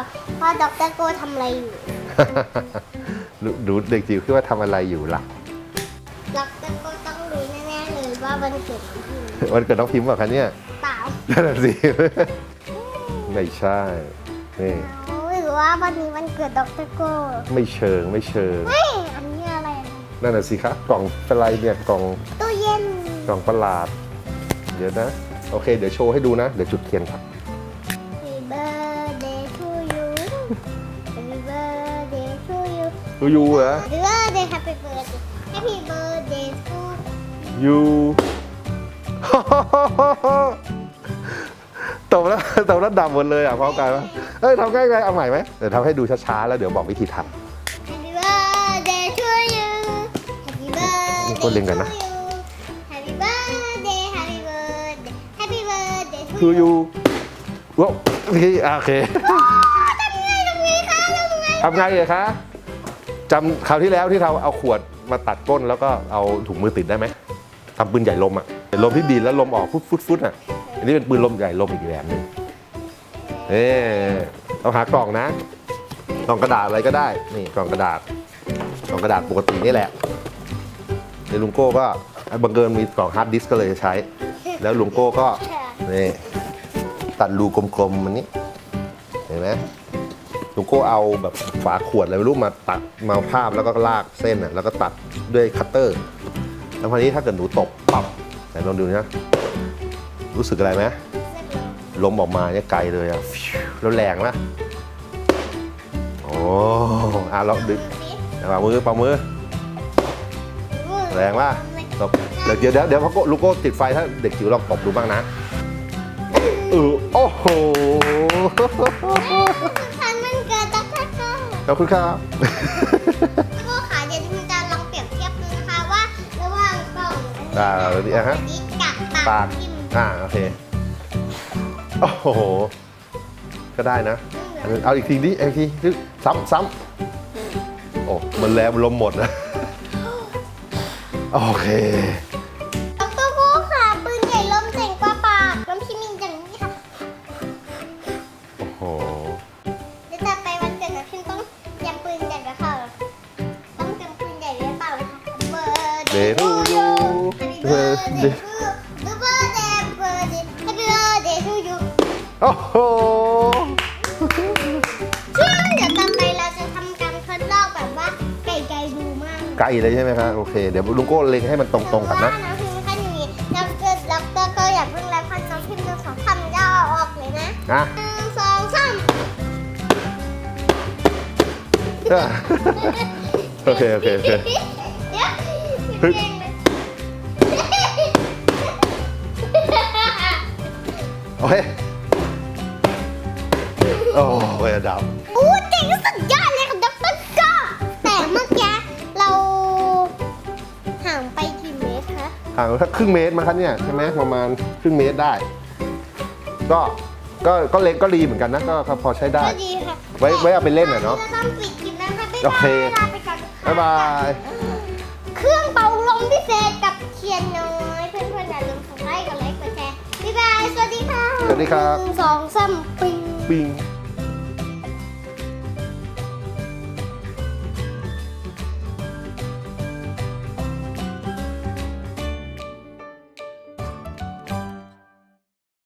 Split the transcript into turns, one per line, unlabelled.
รโกทำอะไรอยู่
ดูดูเด็กจิ๋วคิดว่าทำอะไรอยู่ล่ะ
ดรโกต้องรู้แน่ๆเลยว่าวันเกิดของพี่
วันเกิดน้องพิมพ์เปล่ะคะเนี่ย
เปล่า
นั่นนะสิ ไม่ใช่นี่
หรือว่าวันนี้วันเกิดดรโก
ไม่เชิงไม่เชิง
เฮ้ยอันนี้อะไรนะ
นั่นน่ะสิคะกล่องเป็นไรเนี่ยกล่อง
ตู้เย็น
กล่องประหลาด เดี๋ยวนะ โอเค เดี๋ยวโชว์ให้ดูนะ เดี๋ยวจุดเทียนครับ
Happy birthday to you
ดูยูเหรอ
Happy birthday Happy birthday Happy birthday to
ยู ตบแล้วตบแล้วดับหมดเลยอะพร้อมกันปะเอ้ยทำง่ายๆเอาใหม่ไหมเดี๋ยวทำให้ดูช้าๆแล้วเดี๋ยวบอกวิธีท
Happy birthday to you Happy birthday
กดเล่นกันนะ
to you Happy birthday Happy birthday Happy birthday ำ to
ทู
you
ยูว้าวโอเคอะโอเค
โทำไงทำไง
เลยคะจำคราวที่แล้วที่เราเอาขวดมาตัดก้นแล้วก็เอาถุงมือติดได้ไหมทำปืนใหญ่ลมอะลมที่ดีแล้วลมออกฟุดฟุดฟุดอะอันนี้เป็นปืนลมใหญ่ลมอีกแบบหนึงเอ๊เราหากล่องนะกล่องกระดาษอะไรก็ได้ นี่กล่องกระดาษกล่องกระดาษปกตินี่แหละเดี๋ยวลุงโก้ก็บังเกิญมีกล่องฮาร์ดดิสก์ก็เลยใช้ แล้วลุงโก้ก็นี่ตัดรูกลมๆมันนี้เห็นไหม ลุงโก้เอาแบบฝาขวดอะไรไม่รู้มาตัดมาภาพแล้วก็ลากเส้นอะแล้วก็ตัดด้วยคัตเตอร์ แล้วคราวนี้ถ้าเกิดหนูตบปับไหนลองดูนะรู้สึกอะไรไหมลมออกมาเนี่ยไกลเลยอะแล้วแรงนะโอ้อะเราดึงปามือปามือ แรงป่ะตบเดี๋ยวเดี๋ยวเดี๋ยวเดี๋ยวพ่อโก้ลูกโก้ติดไฟถ้าเด็กจิ๋วลองตบดูบ้างนะเออโอ้โห ขอบคุณครับ
ก็ขาเดี๋ยวพี่จะลองเปรียบเทียบดูนะคะว่าระหว่างกล่อง
อ่าเดี๋ยวอะฮะ
ดิสกับปา
ปากก
ทิม
อ่าโอเค โอ้โห ก็ได้นะอันนั้นเอาอีกทีดิเอาอีกทีซ้ำซ้ำโอ้ มันแรงมันลมหมดนะ โอเค
birthday to you Happy birthday birthday Happy birthday to you
โอ้โห
ซึ่งเดี๋ยวต่อไปเราจะทำการทดลองแบบว่าไก่ไก่ดูมาก
ไกลเลยใช่ไหมครับโอเค เดี๋ยวลุงโก้เล็งให้มันตรงๆกันนะ
แต่ว่าน้องพิมพ์แค่นี้ดอกเตอรดอกเตอรก็อย่าเพิ่งแล้วพันน้องพิมพ์จะสองทำย่อออกเลยนะ
นะ
หนึ่งสองสาม
โอเคโอเคโอเค
เดี๋ยว
เฮ้ย
เก่งเลย
โอเคโอ้ยดับ
โอ้เจ๋งสุดยอดเลยค่ะดอกเตอรก็แต่เมื่อกี้เราห่างไปกี่เมตรคะ
ห่างสักครึ่งเมตรมาครับเนี่ยใช่ไหมประมาณครึ่งเมตรได้ ก็ก็ก็เล็กก็ดีเหมือนกันนะก็ก็พอใช้ได้
ก็ดีค่ะ
ไว้ไว้เอาไปเล่นหน่อยเนอะ
รต้องปิดคลิปแล้วค่ะบ๊าย
โอบาเค
ยลาไปก่อนค่ะ
บ๊ายบาย
พิเศษกับเทียนน้อย เพื่อนๆอย่าลืมกดไลค์กดไลค์กดแชร์บ๊ายบายสวัสดีค่ะ
สวัสดีครับ
หนึ่งสองสามปิ้ง
ปิง